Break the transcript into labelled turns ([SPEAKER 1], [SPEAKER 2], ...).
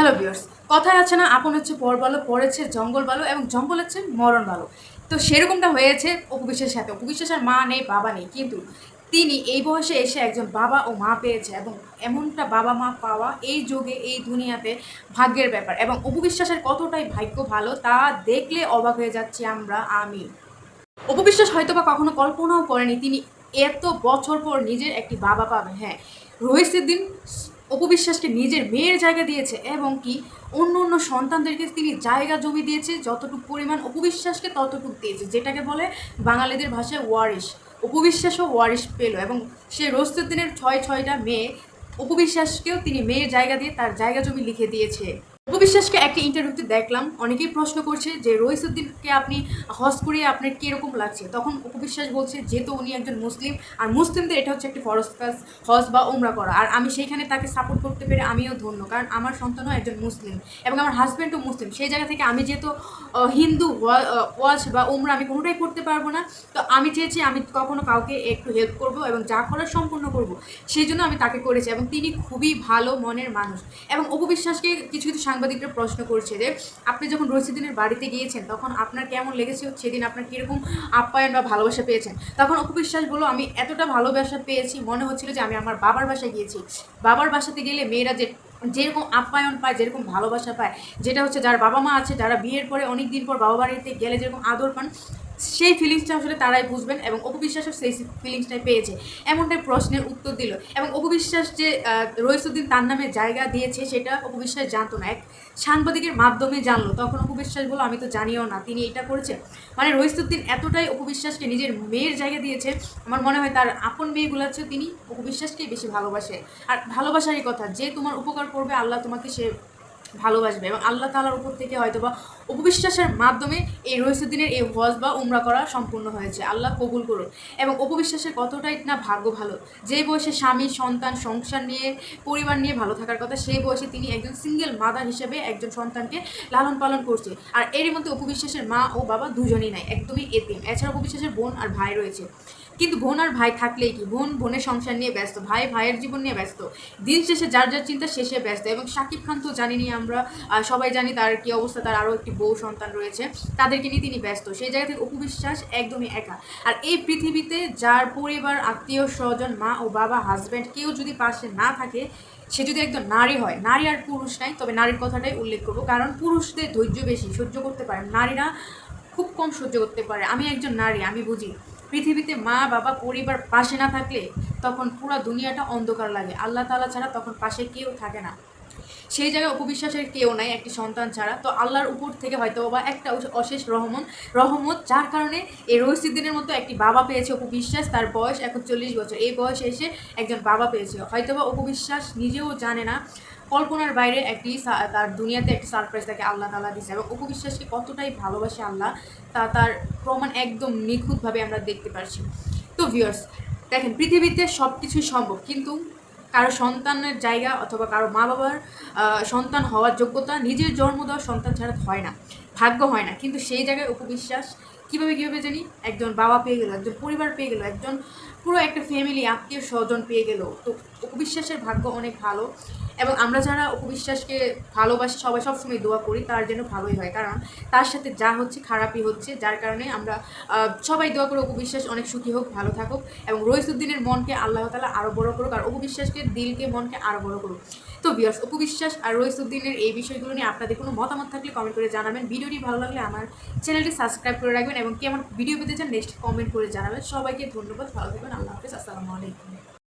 [SPEAKER 1] Hello viewers কথায় আছে না, আপন হচ্ছে পর ভালো পড়েছে জঙ্গল ভালো এবং জঙ্গল হচ্ছে মরণ ভালো তো সেরকমটা হয়েছে অপুবিশ্বাসের সাথে। অপুবিশ্বাসের মা নেই, বাবা নেই, কিন্তু তিনি এই বয়সে এসে একজন বাবা ও মা পেয়েছে এবং এমনটা বাবা মা পাওয়া এই যুগে, এই দুনিয়াতে ভাগ্যের ব্যাপার এবং অপুবিশ্বাসের কতটাই ভাগ্য ভালো তা দেখলে অবাক হয়ে যাচ্ছি আমরা, আমি। অপবিশ্বাস হয়তো বা কখনো কল্পনাও করেনি, তিনি এত বছর পর নিজের একটি বাবা পাবে হ্যাঁ রোহিত সিদ্দিন অপবিশ্বাসকে নিজের মেয়ের জায়গা দিয়েছে এবং কি অন্য অন্য সন্তানদেরকে তিনি জায়গা জমি দিয়েছে, যতটুকু পরিমাণ অপবিশ্বাসকে ততটুকু দিয়েছে। যেটাকে বলে বাঙালিদের ভাষায় ওয়ারিশ। অপবিশ্বাসও ওয়ারিশ পেল এবং সে রস্তুদ্দিনের ছয় ছয়টা মেয়ে অপবিশ্বাসকেও তিনি মেয়ের জায়গা দিয়ে তার জায়গা জমি লিখে দিয়েছে। উপবিশ্বাসকে একটা ইন্টারভিউতে দেখলাম, অনেকেই প্রশ্ন করছে যে রইসুদ্দিনকে আপনি হজ করিয়ে আপনার কীরকম লাগছে? তখন উপবিশ্বাস বলছে, যেহেতু উনি একজন মুসলিম, আর মুসলিমদের এটা হচ্ছে একটি ফরজ কাজ হজ বা উমরা করা। আর আমি সেইখানে তাকে সাপোর্ট করতে পেরে আমিও ধন্য, কারণ আমার সন্তানও একজন মুসলিম এবং আমার হাজব্যান্ডও মুসলিম। সেই জায়গা থেকে আমি যেহেতু হিন্দু, ওয়া- ওয়াজ বা উমরা, আমি কোনোটাই করতে পারব না। তো আমি চেয়েছি আমি কখনো কাউকে একটু হেল্প করব এবং যা করার সম্পূর্ণ করব। সেই জন্য আমি তাকে করেছি এবং তিনি খুবই ভালো মনের মানুষ। এবং অপবিশ্বাসকে কিছু কিছু সাংবাদিকরা প্রশ্ন করছে যে, আপনি যখন রশিদিনের বাড়িতে গিয়েছেন, তখন আপনার কেমন লেগেছে? সেদিন আপনার কীরকম আপ্যায়ন বা ভালোবাসা পেয়েছেন? তখন অপবিশ্বাস বলো আমি এতটা ভালোবাসা পেয়েছি, মনে হচ্ছিল যে আমি আমার বাবার বাসায় গিয়েছি। বাবার বাসাতে গেলে মেয়েরা যে, যেরকম আপ্যায়ন পায়, যেরকম ভালোবাসা পায়, যেটা হচ্ছে যার বাবা মা আছে, যারা বিয়ের পরে অনেক দিন পর বাবা বাড়িতে গেলে যেরকম আদর পান সেই ফিলিংসটা আসলে তারাই বুঝবেন এবং অপবিশ্বাসও সেই ফিলিংসটাই পেয়েছে। এমনটাই প্রশ্নের উত্তর দিল। এবং অপবিশ্বাস যে রইসুদ্দিন তার নামে জায়গা দিয়েছে, সেটা অপবিশ্বাস জানতো না। এক সাংবাদিকের মাধ্যমে জানলো। তখন অপবিশ্বাস বলল, আমি তো জানিও না, তিনি এটা করেছেন। মানে রইসুদ্দিন এতটাই অপবিশ্বাসকে নিজের মেয়ের জায়গা দিয়েছে, আমার মনে হয় তার আপন মেয়েগুলো হচ্ছে তিনি অপবিশ্বাসকেই বেশি ভালোবাসে। আর ভালোবাসারই কথা, যে তোমার উপকার করবে, আল্লাহ তোমাকে সে ভালোবাসবে এবং আল্লাহ তালার উপর থেকে হয়তো বা উপবিশ্বাসের মাধ্যমে এই রহিসুদ্দিনের এই হজ বা উমরা করা সম্পূর্ণ হয়েছে। আল্লাহ কবুল করুন। এবং উপবিশ্বাসের কতটাই না ভাগ্য ভালো, যে বয়সে স্বামী, সন্তান, সংসার নিয়ে, পরিবার নিয়ে ভালো থাকার কথা, সেই বয়সে তিনি একজন সিঙ্গেল মাদার হিসেবে একজন সন্তানকে লালন পালন করছে। আর এরই মধ্যে উপবিশ্বাসের মা ও বাবা দুজনেই নাই, একদমই এতিম। এছাড়া উপবিশ্বাসের বোন আর ভাই রয়েছে। কিন্তু বোন আর ভাই থাকলেই কি? বোন বোনের সংসার নিয়ে ব্যস্ত, ভাই ভাইয়ের জীবন নিয়ে ব্যস্ত। দিন শেষে যার যার চিন্তা শেষে ব্যস্ত এবং শাকিব খান তো জানিনি আমরা সবাই জানি তার কি অবস্থা, তার আরও একটি বউ সন্তান রয়েছে, তাদেরকে নিয়ে তিনি ব্যস্ত। সেই জায়গা থেকে উপবিশ্বাস একদমই একা। আর এই পৃথিবীতে যার পরিবার, আত্মীয়, স্বজন, মা ও বাবা হাজব্যান্ড কেউ যদি পাশে না থাকে, সে যদি একজন নারী হয়, নারী আর পুরুষ নাই, তবে নারীর কথাটাই উল্লেখ করব। কারণ পুরুষদের ধৈর্য বেশি, সহ্য করতে পারে নারীরা খুব কম সহ্য করতে পারে। আমি একজন নারী, আমি বুঝি। পৃথিবীতে মা, বাবা, পরিবার পাশে না থাকলে তখন পুরো দুনিয়াটা অন্ধকার লাগে। আল্লাহ তাআলা ছাড়া তখন পাশে কেউ থাকে না। সেই জায়গায় অপবিশ্বাসের কেউ নাই, একটি সন্তান ছাড়া। তো আল্লাহর উপর থেকে হয়তো বা একটা অশেষ রহমন, রহমত, যার কারণে এই রহিসুদ্দিনের মতো একটি বাবা পেয়েছে অপবিশ্বাস তার বয়স এখন চল্লিশ বছর। এই বয়সে এসে একজন বাবা পেয়েছে। হয়তো বা অপবিশ্বাস নিজেও জানে না কল্পনার বাইরে একটি তার দুনিয়াতে একটি সারপ্রাইজ তাকে আল্লাহ তালা দিয়েছে এবং অপবিশ্বাসকে কতটাই ভালোবাসে আল্লাহ তা তার প্রমাণ একদম নিখুঁতভাবে আমরা দেখতে পারছি। তো ভিউয়ার্স দেখেন, পৃথিবীতে সব কিছুই সম্ভব, কিন্তু কারও সন্তানের জায়গা অথবা কারও মা বাবার সন্তান হওয়ার যোগ্যতা নিজের জন্ম দেওয়া সন্তান ছাড়া হয় না, ভাগ্য হয় না। কিন্তু সেই জায়গায় উপবিশ্বাস কীভাবে কীভাবে জানি একজন বাবা পেয়ে গেল, একজন পরিবার পেয়ে গেল, একজন পুরো একটা ফ্যামিলি আত্মীয় স্বজন পেয়ে গেল। তো উপবিশ্বাসের ভাগ্য অনেক ভালো। এবং আমরা যারা উপবিশ্বাসকে ভালোবাসি, সবাই সবসময় দোয়া করি, তার জন্য ভালোই হয়। কারণ তার সাথে যা হচ্ছে খারাপই হচ্ছে, যার কারণে আমরা সবাই দোয়া করে উপবিশ্বাস অনেক সুখী হোক, ভালো থাকুক এবং রইসুদ্দিনের মনকে আল্লাহ তালা আরও বড় করুক আর উপবিশ্বাসকে দিলকে, মনকে আরও বড় করুক। তো বিয়ার্স উপবিশ্বাস আর রইসুদ্দিনের এই বিষয়গুলো নিয়ে আপনাদের কোনো মতামত থাকলে কমেন্ট করে জানাবেন। ভিডিওটি ভালো লাগলে আমার চ্যানেলটি সাবস্ক্রাইব করে রাখবেন এবং কেমন ভিডিও পেতে চান নেক্সট কমেন্ট করে জানাবেন। সবাইকে ধন্যবাদ, ভালো থাকবেন, আল্লাহ হাফিজ, আসসালামু আলাইকুম।